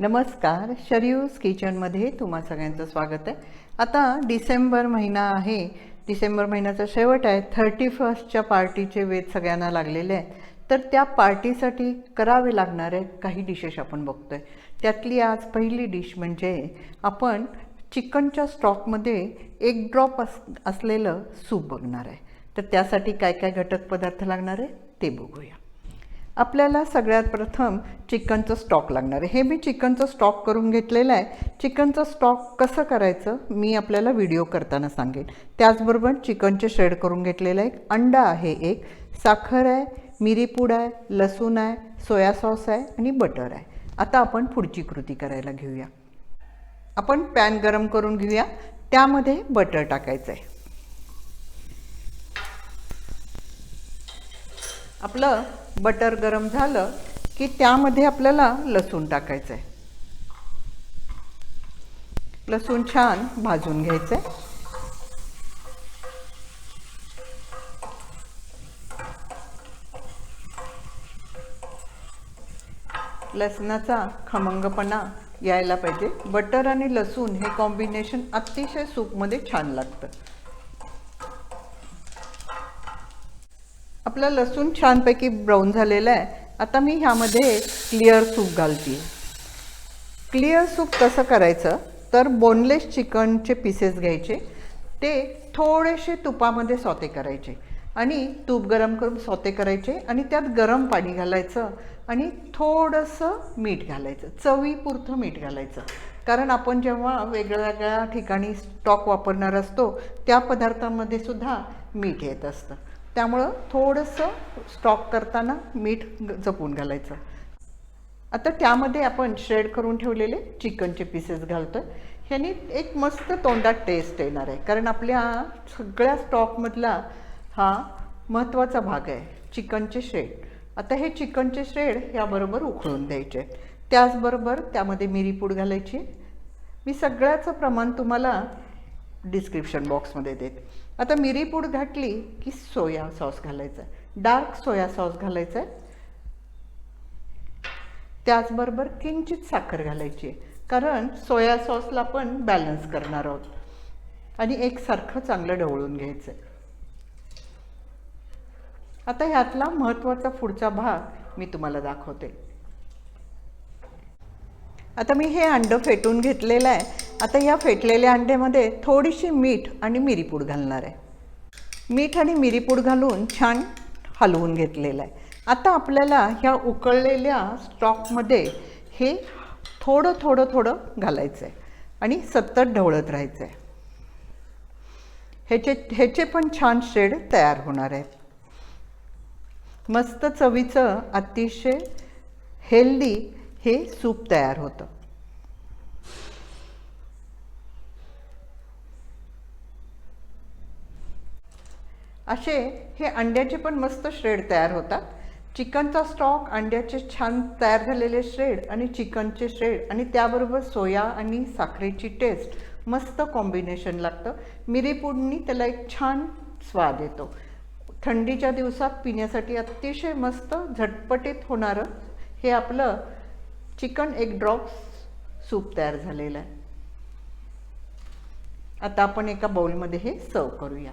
नमस्कार शरीयूज किचनमध्ये तुम्हा सगळ्यांचं स्वागत आहे. आता डिसेंबर महिना आहे. डिसेंबर महिन्याचा शेवट आहे. थर्टी फर्स्टच्या पार्टीचे वेध सगळ्यांना लागलेले आहे तर त्या पार्टीसाठी करावे लागणारे काही डिशेस आपण बघतो आहे त्यातली आज पहिली डिश म्हणजे आपण चिकनच्या स्टॉकमध्ये एक ड्रॉप अस असलेलं सूप बघणार आहे. तर त्यासाठी काय काय घटक पदार्थ लागणार आहे ते बघूया. आपल्याला सगळ्यात प्रथम चिकनचं स्टॉक लागणार आहे. हे मी चिकनचं स्टॉक करून घेतलेलं आहे. चिकनचं स्टॉक कसं करायचं मी आपल्याला व्हिडिओ करताना सांगेन. त्याचबरोबर चिकनचे शेड करून घेतलेलं आहे. अंडा आहे एक. साखर आहे मिरीपूड आहे लसूण आहे सोया सॉस आहे आणि बटर आहे. आता आपण पुढची कृती करायला घेऊया. आपण पॅन गरम करून घेऊया. त्यामध्ये बटर टाकायचं आहे आपलं बटर गरम झालं की त्यामध्ये आपल्याला लसूण टाकायचं आहे लसूण छान भाजून घ्यायचं आहे लसणाचा खमंगपणा यायला पाहिजे. बटर आणि लसूण हे कॉम्बिनेशन अतिशय सूपमध्ये छान लागतं. आपलं लसूण छानपैकी ब्राऊन झालेलं आहे. आता मी ह्यामध्ये क्लिअर सूप घालते. क्लिअर सूप कसं करायचं? तर बोनलेस चिकनचे पीसेस घ्यायचे. ते थोडेसे तुपामध्ये सौते करायचे. आणि तूप गरम करून सौते करायचे आणि त्यात गरम पाणी घालायचं आणि थोडंसं मीठ घालायचं. चवीपुरतं मीठ घालायचं. कारण आपण जेव्हा वेगळ्या ठिकाणी स्टॉक वापरणार असतो त्या पदार्थामध्ये सुद्धा मीठ येत असतं. त्यामुळं थोडंसं स्टॉक करताना मीठ जपून घालायचं. आता त्यामध्ये आपण श्रेड करून ठेवलेले चिकनचे पीसेस घालतो ह्यानी एक मस्त तोंडात टेस्ट येणार आहे. कारण आपल्या सगळ्या स्टॉकमधला हा महत्त्वाचा भाग आहे चिकनचे श्रेड आता हे चिकनचे श्रेड याबरोबर उकळून द्यायचे. त्याचबरोबर त्यामध्ये मिरीपूड घालायची. मी सगळ्याचं प्रमाण तुम्हाला डिस्क्रिप्शन बॉक्समध्ये देते. आता मिरीपूड घातली की सोया सॉस घालायचा. आहे डार्क सोया सॉस घालायचा. आहे त्याचबरोबर किंचित साखर घालायची. आहे कारण सोया सॉसला पण बॅलन्स करणार आहोत. आणि एकसारखं चांगलं ढवळून घ्यायचं. आहे आता ह्यातला महत्त्वाचा पुढचा भाग मी तुम्हाला दाखवते. आता मी हे अंडं फेटून घेतलेलं आहे. आता या फेटलेल्या अंड्यामध्ये थोडीशी मीठ आणि मिरीपूड घालणार आहे. मीठ आणि मिरीपूड घालून छान हलवून घेतलेलं आहे. आता आपल्याला ह्या उकळलेल्या स्टॉकमध्ये हे थोडं थोडं थोडं घालायचं आहे आणि सतत ढवळत राहायचं आहे. ह्याचे ह्याचे पण छान शेड तयार होणार आहेत मस्त चवीचं अतिशय हेल्दी हे सूप तयार होतं. असे हे अंड्याचे पण मस्त श्रेड तयार होतात. चिकनचा स्टॉक अंड्याचे छान तयार झालेले श्रेड आणि चिकनचे श्रेड आणि त्याबरोबर सोया आणि साखरेची टेस्ट मस्त कॉम्बिनेशन लागतं. मिरीपूडनी त्याला एक छान स्वाद येतो. थंडीच्या दिवसात पिण्यासाठी अतिशय मस्त झटपटीत होणारं हे आपलं चिकन एक ड्रॉप सूप तयार झालेलं आहे. आता आपण एका बाउलमध्ये हे सर्व करूया.